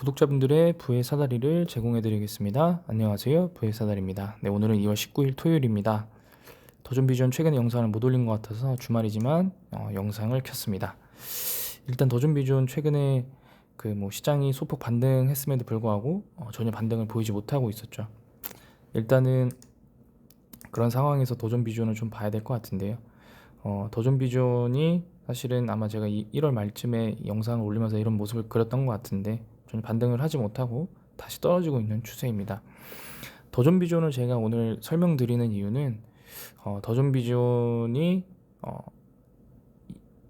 구독자분들의 부의 사다리를 제공해 드리겠습니다. 안녕하세요. 부의 사다리입니다. 네, 오늘은 2월 19일 토요일입니다. 도전 비전 최근에 영상을 못 올린 것 같아서 주말이지만 어, 영상을 켰습니다. 일단 도전 비전 최근에 그 뭐 시장이 소폭 반등했음에도 불구하고 어, 전혀 반등을 보이지 못하고 있었죠. 일단은 그런 상황에서 도전 비전을 좀 봐야 될 것 같은데요. 어, 도전 비전이 사실은 아마 제가 이 1월 말쯤에 영상을 올리면서 이런 모습을 그렸던 것 같은데 전혀 반등을 하지 못하고 다시 떨어지고 있는 추세입니다. 더존 비전을 제가 오늘 설명드리는 이유는 어, 더존 비전이 어,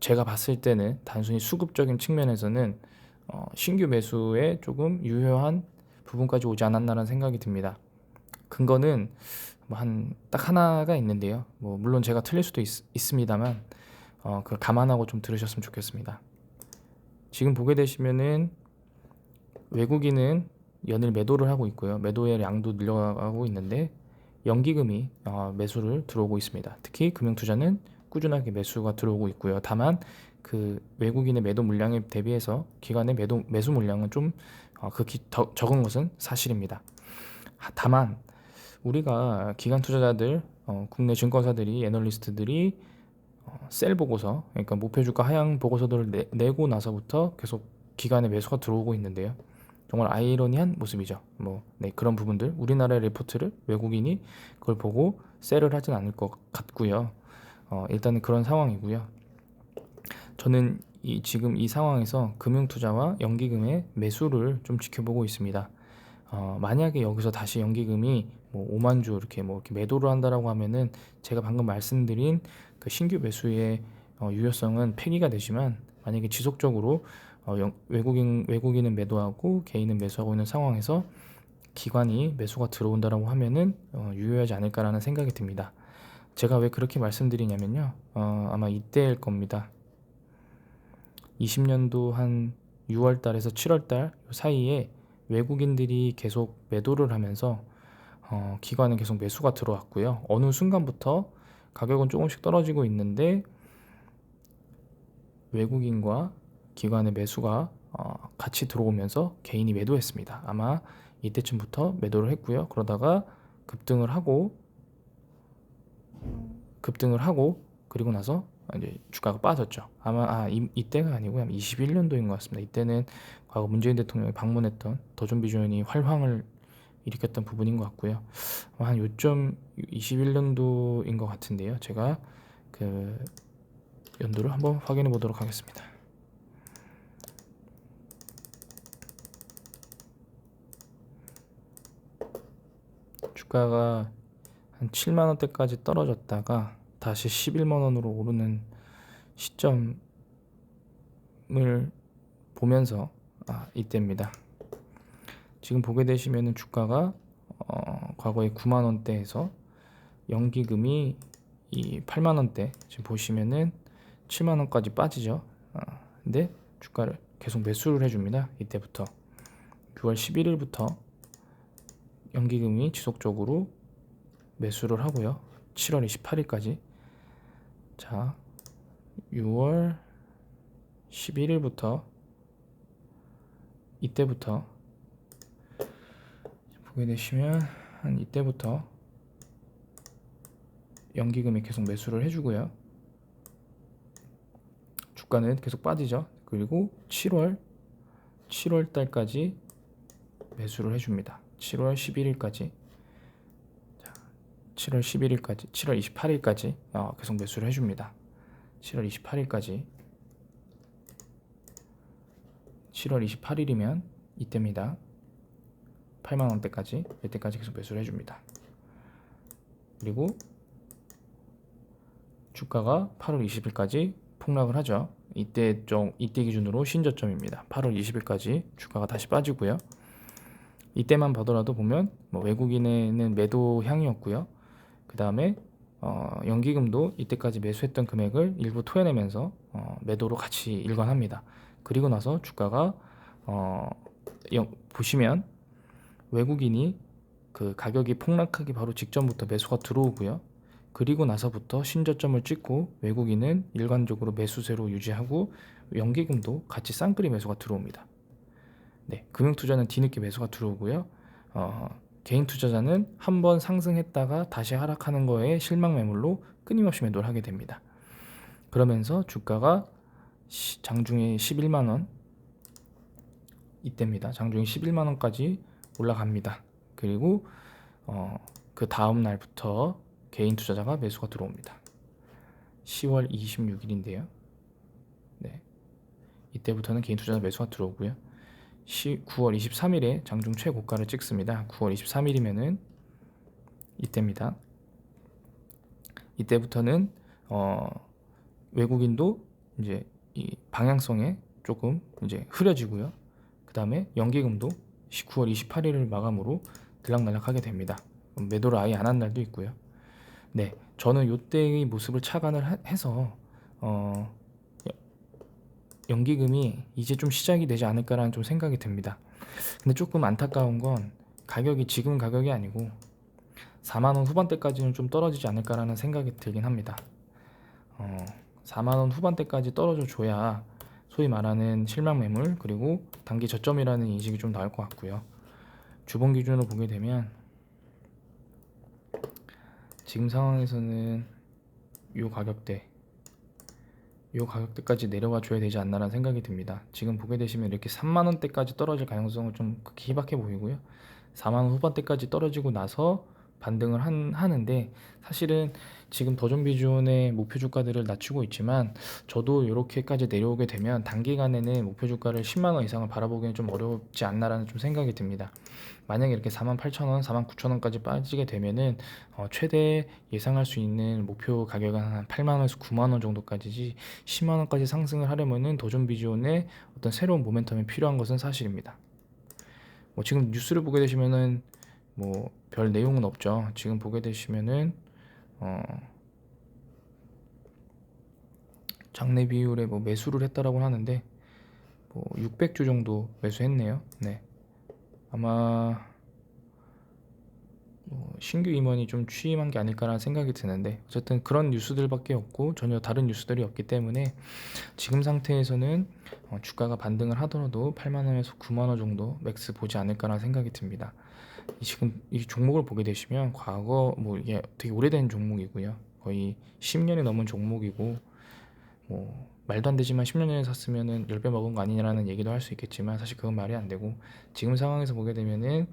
제가 봤을 때는 단순히 수급적인 측면에서는 어, 신규 매수에 조금 유효한 부분까지 오지 않았나라는 생각이 듭니다. 근거는 뭐 한 딱 하나가 있는데요. 뭐 물론 제가 틀릴 수도 있, 있습니다만 어, 그걸 감안하고 좀 들으셨으면 좋겠습니다. 지금 보게 되시면은 외국인은 연일 매도를 하고 있고요. 매도의 양도 늘려가고 있는데 연기금이 어, 매수를 들어오고 있습니다. 특히 금융투자는 꾸준하게 매수가 들어오고 있고요. 다만 그 외국인의 매도 물량에 대비해서 기관의 매도 매수 물량은 좀 어, 극히 더, 적은 것은 사실입니다. 하- 다만 우리가 기관 투자자들, 어, 국내 증권사들이 애널리스트들이 어, 셀 보고서, 그러니까 목표 주가 하향 보고서들을 내, 내고 나서부터 계속 기관의 매수가 들어오고 있는데요. 정말 아이러니한 모습이죠. 뭐 네, 그런 부분들 우리나라의 레포트를 외국인이 그걸 보고 셀을 하진 않을 것 같고요. 어, 일단은 그런 상황이고요. 저는 이 지금 이 상황에서 금융투자와 연기금의 매수를 좀 지켜보고 있습니다. 어, 만약에 여기서 다시 연기금이 뭐 5만 주 이렇게 뭐 이렇게 매도를 한다라고 하면은 제가 방금 말씀드린 그 신규 매수의 어, 유효성은 폐기가 되지만 만약에 지속적으로 어, 영- 외국인 외국인은 매도하고 개인은 매수하고 있는 상황에서 기관이 매수가 들어온다라고 하면은 어, 유효하지 않을까라는 생각이 듭니다. 제가 왜 그렇게 말씀드리냐면요. 어, 아마 이때일 겁니다. 20년도 한 6월 달에서 7월 달 사이에 외국인들이 계속 매도를 하면서 어, 기관은 계속 매수가 들어왔고요. 어느 순간부터 가격은 조금씩 떨어지고 있는데 외국인과 기관의 매수가 어, 같이 들어오면서 개인이 매도했습니다. 아마 이때쯤부터 매도를 했고요. 그러다가 급등을 하고 급등을 하고 그리고 나서 이제 주가가 빠졌죠. 아마 아, 이, 이때가 아니고 한 21년도인 것 같습니다. 이때는 과거 문재인 대통령이 방문했던 더존 비전이 활황을 일으켰던 부분인 것 같고요. 한 요점 21년도인 것 같은데요. 제가 그 연도를 한번 확인해 보도록 하겠습니다. 주가가 한 7만 원대까지 떨어졌다가 다시 11만 원으로 오르는 시점을 보면서 아, 이때입니다. 지금 보게 되시면은 주가가 어, 과거에 9만 원대에서 연기금이 이 8만 원대 지금 보시면은 7만 원까지 빠지죠. 아, 근데 주가를 계속 매수를 해줍니다. 이때부터 6월 11일부터 연기금이 지속적으로 매수를 하고요. 7월 28일까지 자 6월 11일부터 이때부터 보게 되시면 한 이때부터 연기금이 계속 매수를 해주고요. 주가는 계속 빠지죠. 그리고 7월 7월 달까지 매수를 해줍니다. 7월 11일까지 7월 11일까지 7월 28일까지 어, 계속 매수를 해줍니다. 7월 28일까지 7월 28일이면 이때입니다. 8만 원대까지 이때까지 계속 매수를 해줍니다. 그리고 주가가 8월 20일까지 폭락을 하죠. 이때 좀 이때 기준으로 신저점입니다. 8월 20일까지 주가가 다시 빠지고요. 이때만 보더라도 보면 뭐 외국인에는 매도 향이었고요. 그 다음에 어, 연기금도 이때까지 매수했던 금액을 일부 토해내면서 어, 매도로 같이 일관합니다. 그리고 나서 주가가 어, 영, 보시면 외국인이 그 가격이 폭락하기 바로 직전부터 매수가 들어오고요. 그리고 나서부터 신저점을 찍고 외국인은 일관적으로 매수세로 유지하고 연기금도 같이 쌍끌이 매수가 들어옵니다. 네, 그 금융 투자는 뒤늦게 매수가 들어오고요. 어, 개인 투자자는 한 번 상승했다가 다시 하락하는 거에 실망 매물로 끊임없이 매도를 하게 됩니다. 그러면서 주가가 시- 장중에 11만 원 이때입니다. 장중에 11만 원까지 올라갑니다. 그리고 어, 그 다음 날부터 개인 투자자가 매수가 들어옵니다. 10월 26일인데요. 네. 이때부터는 개인 투자자 매수가 들어오고요. 9월 23일에 장중 최고가를 찍습니다. 9월 23일이면은 이때입니다. 이때부터는 어, 외국인도 이제 이 방향성에 조금 이제 흐려지고요. 그 다음에 연기금도 9월 28일을 마감으로 들락날락하게 됩니다. 매도를 아예 안 한 날도 있고요. 네, 저는 요때의 모습을 착안을 하- 해서 어, 연기금이 이제 좀 시작이 되지 않을까라는 좀 생각이 듭니다. 근데 조금 안타까운 건 가격이 지금 가격이 아니고 4만 원 후반대까지는 좀 떨어지지 않을까라는 생각이 들긴 합니다. 어, 4만 원 후반대까지 떨어져 줘야 소위 말하는 실망 매물 그리고 단기 저점이라는 인식이 좀 나올 것 같고요. 주봉 기준으로 보게 되면 지금 상황에서는 이 가격대 이 가격대까지 내려와 줘야 되지 않나라는 생각이 듭니다. 지금 보게 되시면 이렇게 3만 원대까지 떨어질 가능성은 좀 희박해 보이고요. 4만 원 후반대까지 떨어지고 나서 반등을 한, 하는데 사실은 지금 도전 비준의 목표 주가들을 낮추고 있지만 저도 이렇게까지 내려오게 되면 단기간에는 목표 주가를 10만 원 이상을 바라보기는 좀 어렵지 않나라는 좀 생각이 듭니다. 만약에 이렇게 4만 8천 원, 4만 9천 원까지 빠지게 되면은 어, 최대 예상할 수 있는 목표 가격은 한 8만 원에서 9만 원 정도까지지 10만 원까지 상승을 하려면은 도전 비준의 어떤 새로운 모멘텀이 필요한 것은 사실입니다. 뭐 지금 뉴스를 보게 되시면은 뭐 별 내용은 없죠. 지금 보게 되시면은 어 장내 비율에 뭐 매수를 했다라고 하는데 뭐 600주 정도 매수했네요. 네. 아마 뭐 신규 임원이 좀 취임한 게 아닐까라는 생각이 드는데 어쨌든 그런 뉴스들밖에 없고 전혀 다른 뉴스들이 없기 때문에 지금 상태에서는 어, 주가가 반등을 하더라도 8만 원에서 9만 원 정도 맥스 보지 않을까라는 생각이 듭니다. 이 지금 이 종목을 보게 되시면 과거 뭐 이게 되게 오래된 종목이고요. 거의 10년이 넘은 종목이고 뭐 말도 안 되지만 10년 전에 샀으면은 10배 먹은 거 아니냐라는 얘기도 할 수 있겠지만 사실 그건 말이 안 되고 지금 상황에서 보게 되면은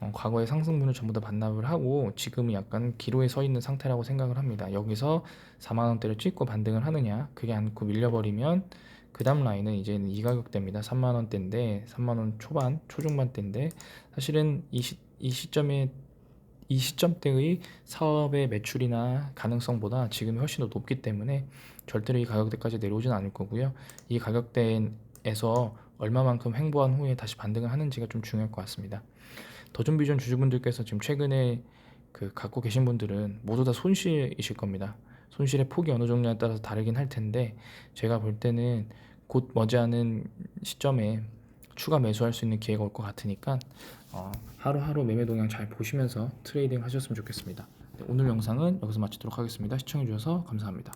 어, 과거의 상승분을 전부 다 반납을 하고 지금은 약간 기로에 서 있는 상태라고 생각을 합니다. 여기서 4만 원대를 찍고 반등을 하느냐 그게 않고 밀려버리면 그 다음 라인은 이제는 이 가격대입니다. 3만 원대인데 3만 원 초반 초중반대인데 사실은 이, 시, 이 시점에 이 시점대의 사업의 매출이나 가능성보다 지금이 훨씬 더 높기 때문에 절대로 이 가격대까지 내려오진 않을 거고요. 이 가격대에서 얼마만큼 횡보한 후에 다시 반등을 하는지가 좀 중요할 것 같습니다. 더존 비전 주주분들께서 지금 최근에 그 갖고 계신 분들은 모두 다 손실이실 겁니다. 손실의 폭이 어느 정도에 따라서 다르긴 할 텐데 제가 볼 때는 곧 머지않은 시점에 추가 매수할 수 있는 기회가 올 것 같으니까 어, 하루하루 매매 동향 잘 보시면서 트레이딩 하셨으면 좋겠습니다. 네, 오늘 영상은 여기서 마치도록 하겠습니다. 시청해 주셔서 감사합니다.